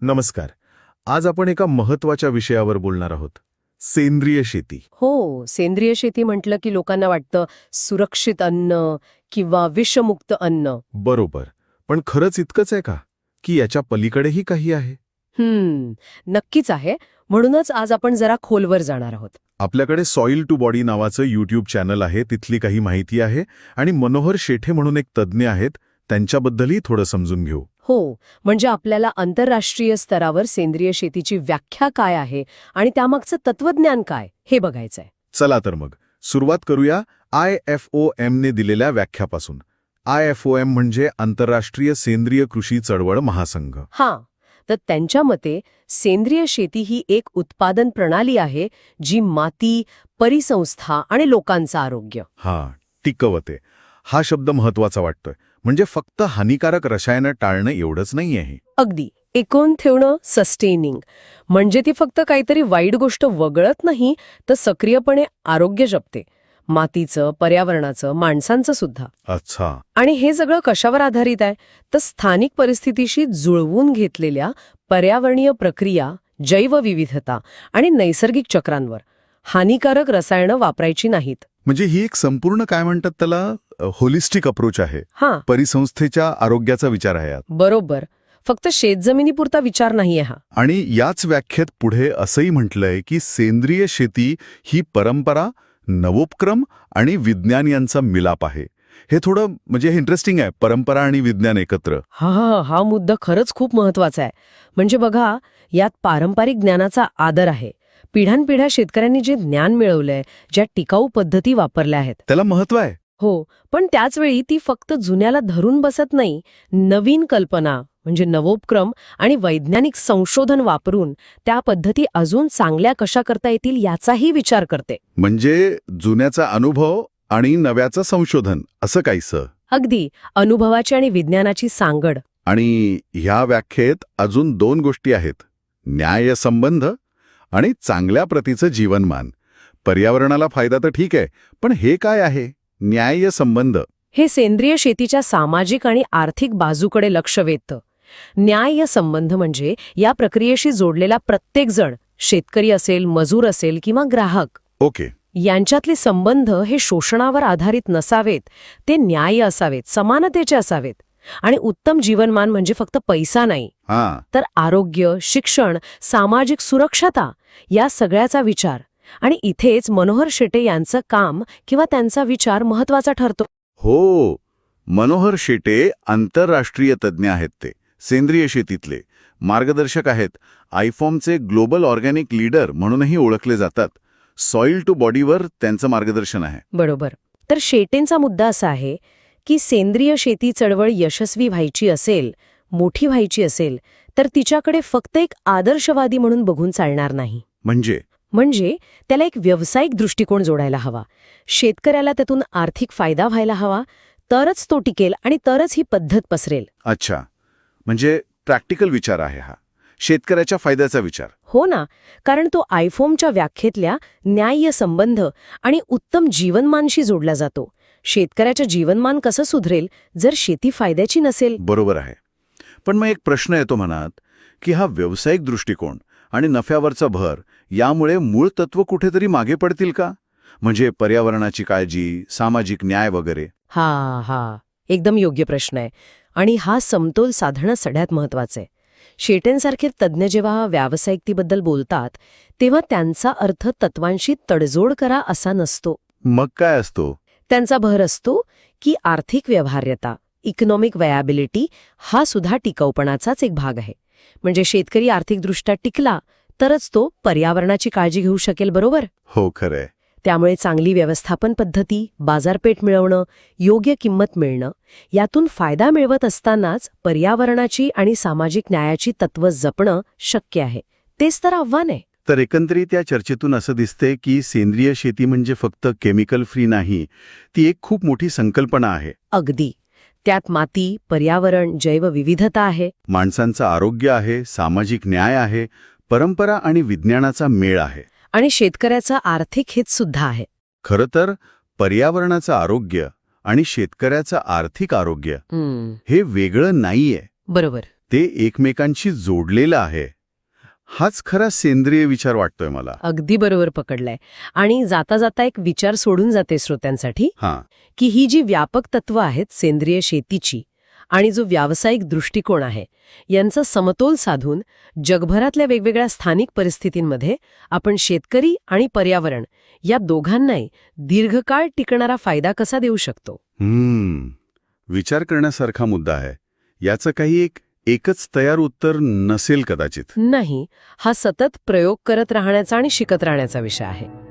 नमस्कार. आज आपण एका महत्त्वाच्या विषयावर बोलणार आहोत. सेंद्रिय शेती. हो सेंद्रिय शेती म्हटलं की लोकांना वाटतं सुरक्षित अन्न किंवा विषमुक्त अन्न. बरोबर. पण खरंच इतकंच आहे का? की याच्या पलीकडेही काही आहे? हम्म नक्कीच आहे. म्हणूनच आज आपण जरा खोलवर जाणार आहोत. आपल्याकडे सॉइल टू बॉडी नावाचं यूट्यूब चॅनल आहे तिथली काही माहिती आहे आणि मनोहर शेठे म्हणून एक तज्ज्ञ आहेत त्यांच्याबद्दलही थोडं समजून घेऊ. हो म्हणजे आपल्याला आंतरराष्ट्रीय स्तरावर सेंद्रिय शेतीची व्याख्या काय आहे आणि त्यामागचं तत्वज्ञान काय हे बघायचंय. चला तर मग सुरुवात करूया आय एफ ओ एमने दिलेल्या व्याख्यापासून. आय एफ ओ एम म्हणजे आंतरराष्ट्रीय सेंद्रिय कृषी चळवळ महासंघ. हां तर त्यांच्या मते सेंद्रिय शेती ही एक उत्पादन प्रणाली आहे जी माती परिसंस्था आणि लोकांचं आरोग्य. हा टिकवते हा शब्द महत्त्वाचा वाटतोय. म्हणजे फक्त हानिकारक रसायनं टाळणं एवढंच नाही आहे अगदी. एकूण ठेवणं सस्टेनिंग म्हणजे ती फक्त काहीतरी वाईट गोष्ट वगळत नाही तर सक्रियपणे आरोग्य जपते. मातीचं पर्यावरणाचं माणसांचं सुद्धा. अच्छा. आणि हे सगळं कशावर आधारित आहे? तर स्थानिक परिस्थितीशी जुळवून घेतलेल्या पर्यावरणीय प्रक्रिया जैवविविधता आणि नैसर्गिक चक्रांवर. हानिकारक रसायनं वापरायची नाहीत. म्हणजे ही एक संपूर्ण काय म्हणतात त्याला? होलिस्टिक अप्रोच आहे. हां. परिसंस्थेच्या आरोग्याचा विचार आहे यात. बरोबर. फक्त शेतजमिनीपुरता विचार नाहीये हा. आणि याच व्याख्येत पुढे असंही म्हटलंय की सेंद्रिय शेती ही परंपरा नवोपक्रम आणि विज्ञान यांचा मिलाप आहे. हे थोडं म्हणजे हे इंटरेस्टिंग आहे परंपरा आणि विज्ञान एकत्र. हा हा. हा मुद्दा खरंच खूप महत्त्वाचा आहे. म्हणजे बघा यात पारंपरिक ज्ञानाचा आदर आहे. पिढ्यानपिढ्या शेतकऱ्यांनी जे ज्ञान मिळवलंय ज्या टिकाऊ पद्धती वापरल्या आहेत. त्याला महत्त्व आहे. हो पण त्याचवेळी ती फक्त जुन्याला धरून बसत नाही नवीन कल्पना म्हणजे नवोपक्रम आणि वैज्ञानिक संशोधन वापरून त्या पद्धती अजून चांगल्या कशा करता येतील याचाही विचार करते. म्हणजे जुन्याचा अनुभव आणि नव्याचं संशोधन असं काहीसं? अगदी अनुभवाची आणि विज्ञानाची सांगड. आणि ह्या व्याख्येत अजून दोन गोष्टी आहेत न्यायसंबंध आणि चांगल्या प्रतीचं जीवनमान. पर्यावरणाला फायदा तर ठीक आहे पण हे काय आहे? न्यायसंबंध हे सेंद्रिय शेतीच्या सामाजिक आणि आर्थिक बाजूकडे लक्ष वेधतं. न्याय संबंध म्हणजे या प्रक्रियेशी जोडलेला प्रत्येक जण शेतकरी असेल मजूर असेल किंवा ग्राहक. ओके. यांच्यातले संबंध हे शोषणावर आधारित नसावेत ते न्याय असावेत समानतेचे असावेत. आणि उत्तम जीवनमान म्हणजे फक्त पैसा नाही. तर आरोग्य शिक्षण सामाजिक सुरक्षता या सगळ्याचा विचार आणि इथेच मनोहर शेटे यांचं काम किंवा त्यांचा विचार महत्त्वाचा ठरतो. हो मनोहर शेटे आंतरराष्ट्रीय तज्ज्ञ आहेत ते सेंद्रिय शेतीतले मार्गदर्शक आहेत आयफॉमचे ग्लोबल ऑर्गॅनिक लीडर म्हणूनही ओळखले जातात सॉइल टू बॉडीवर त्यांचं मार्गदर्शन आहे. बरोबर. तर शेटेंचा मुद्दा असा आहे की सेंद्रिय शेती चळवळ यशस्वी व्हायची असेल मोठी व्हायची असेल तर तिच्याकडे फक्त एक आदर्शवादी म्हणून बघून चालणार नाही. म्हणजे? म्हणजे त्याला एक व्यावसायिक दृष्टिकोन जोडायला हवा. शेतकऱ्याला त्यातून आर्थिक फायदा व्हायला हवा तरच तो टिकेल आणि तरच ही पद्धत पसरेल. अच्छा. म्हणजे प्रॅक्टिकल विचार आहे हा. शेतकऱ्याच्या फायद्याचा विचार. हो ना. कारण तो आयफोमच्या व्याख्येतल्या न्याय्य संबंध आणि उत्तम जीवनमानशी जोडला जातो. शेतकऱ्याचं जीवनमान कसं सुधरेल जर शेती फायद्याची नसेल? बरोबर आहे. पण मग एक प्रश्न येतो मनात की हा व्यावसायिक दृष्टिकोन आणि नफ्यावरचा भर यामुळे मूळ तत्व कुठेतरी मागे पडतील का? म्हणजे पर्यावरणाची काळजी सामाजिक न्याय वगैरे. हा हा. एकदम योग्य प्रश्न आहे. आणि हा समतोल साधणं सगळ्यात महत्वाचं. आहे शेटेंसारखे तज्ज्ञ जेव्हा व्यावसायिकतेबद्दल बोलतात तेव्हा त्यांचा अर्थ तत्वांशी तडजोड करा असा नसतो. मग काय असतो? त्यांचा भर असतो की आर्थिक व्यवहार्यता इकॉनॉमिक वयाबिलिटी हा सुद्धा टिकाऊपणाचाच एक भाग आहे. म्हणजे शेतकरी आर्थिकदृष्ट्या टिकला तरच तो पर्यावरणाची काळजी घेऊ शकेल बरोबर? हो खरंय. त्यामुळे चांगली व्यवस्थापन पद्धती बाजारपेठ मिळवणं योग्य किंमत मिळणं यातून फायदा मिळवत असतानाच पर्यावरणाची आणि सामाजिक न्यायाची तत्त्व जपणं शक्य आहे. तेच तर आव्हान आहे. तर एकंदरीत या चर्चेतून असं दिसते की सेंद्रिय शेती म्हणजे फक्त केमिकल फ्री नाही ती एक खूप मोठी संकल्पना आहे. अगदी. त्यात माती पर्यावरण जैवविविधता आहे. माणसांचं आरोग्य आहे सामाजिक न्याय आहे परंपरा आणि विज्ञानाचा मेळ आहे. आणि शेतकऱ्याचं आर्थिक हित सुद्धा आहे. खरं तर पर्यावरणाचं आरोग्य आणि शेतकऱ्याचं आर्थिक आरोग्य हे वेगळं नाहीये. बरोबर. ते एकमेकांशी जोडलेलं आहे. हाच खरा सेंद्रिय विचार वाटतोय मला. अगदी बरोबर पकडलंय. आणि जाता जाता एक विचार सोडून जाते श्रोत्यांसाठी हां. की ही जी व्यापक तत्व आहेत सेंद्रिय शेतीची आणि जो व्यावसायिक दृष्टिकोन आहे यांचा समतोल साधून जगभरातल्या वेगवेगळ्या स्थानिक परिस्थितींमध्ये आपण शेतकरी आणि पर्यावरण या दोघांनाही दीर्घकाळ टिकणारा फायदा कसा देऊ शकतो? हम्म. विचार करण्यासारखा मुद्दा आहे. याचं काही एक एकच तयार उत्तर नसेल कदाचित. नाही हा सतत प्रयोग करत राहण्याचा आणि शिकत राहण्याचा विषय आहे.